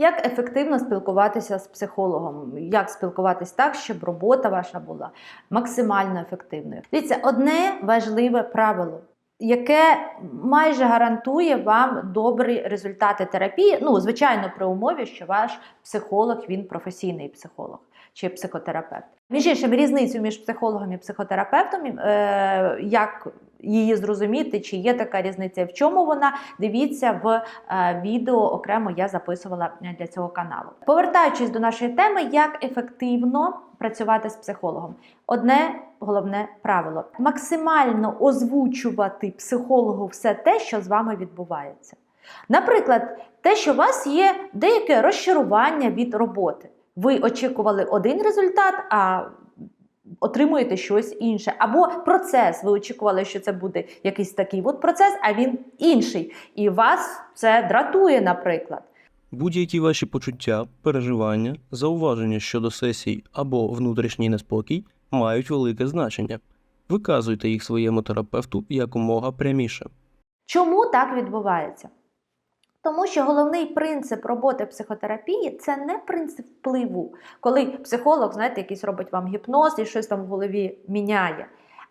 Як ефективно спілкуватися з психологом? Як спілкуватись так, щоб робота ваша була максимально ефективною? Дивіться, одне важливе правило, яке майже гарантує вам добрі результати терапії. Ну, звичайно, при умові, що ваш психолог він професійний психолог чи психотерапевт. Між іншим, різницю між психологом і психотерапевтом, е, як її зрозуміти, чи є така різниця, в чому вона, дивіться в е, відео окремо я записувала для цього каналу. Повертаючись до нашої теми, як ефективно працювати з психологом. Одне головне правило: максимально озвучувати психологу все те, що з вами відбувається. Наприклад, те, що у вас є деяке розчарування від роботи. Ви очікували один результат, а отримуєте щось інше. Або процес. Ви очікували, що це буде якийсь такий от процес, а він інший. І вас це дратує, наприклад. Будь-які ваші почуття, переживання, зауваження щодо сесій або внутрішній неспокій мають велике значення. Виказуйте їх своєму терапевту якомога пряміше. Чому так відбувається? Тому що головний принцип роботи психотерапії це не принцип впливу, коли психолог, знаєте, якийсь робить вам гіпноз і щось там в голові міняє.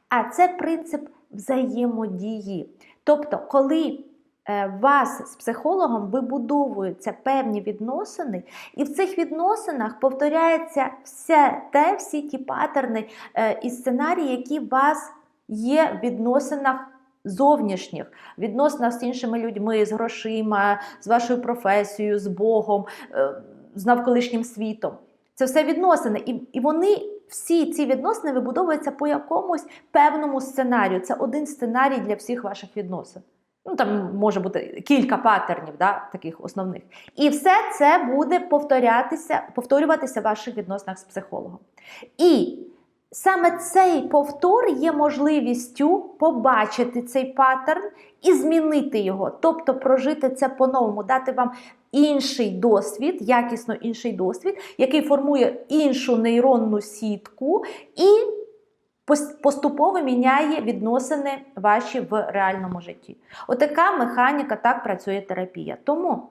А це принцип взаємодії. Тобто, коли е, вас з психологом вибудовуються певні відносини, і в цих відносинах повторяється все те, всі ті паттерни е, і сценарії, які у вас є в відносинах зовнішніх, відносинах з іншими людьми, з грошима, з вашою професією, з Богом, е, з навколишнім світом. Це все відносини. І, і вони всі ці відносини вибудовуються по якомусь певному сценарію. Це один сценарій для всіх ваших відносин. Ну, там може бути кілька паттернів, да, таких основних. І все це буде повторятися, повторюватися в ваших відносинах з психологом. І саме цей повтор є можливістю побачити цей паттерн і змінити його, тобто прожити це по-новому, дати вам інший досвід, якісно інший досвід, який формує іншу нейронну сітку і поступово міняє відносини ваші в реальному житті. Отака механіка, так працює терапія. Тому.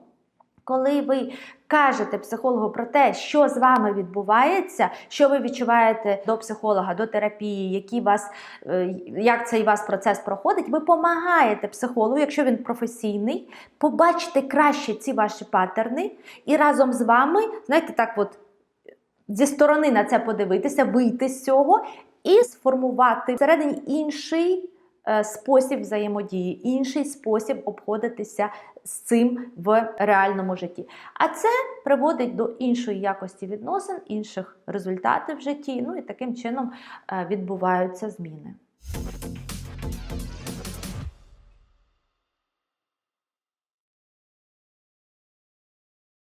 Коли ви кажете психологу про те, що з вами відбувається, що ви відчуваєте до психолога, до терапії, які вас, е, як цей вас процес проходить, ви допомагаєте психологу, якщо він професійний, побачити краще ці ваші паттерни і разом з вами, знаєте, так от зі сторони на це подивитися, вийти з цього і сформувати всередині інший спосіб взаємодії, інший спосіб обходитися з цим в реальному житті. А це приводить до іншої якості відносин, інших результатів в житті. Ну і таким чином е, відбуваються зміни.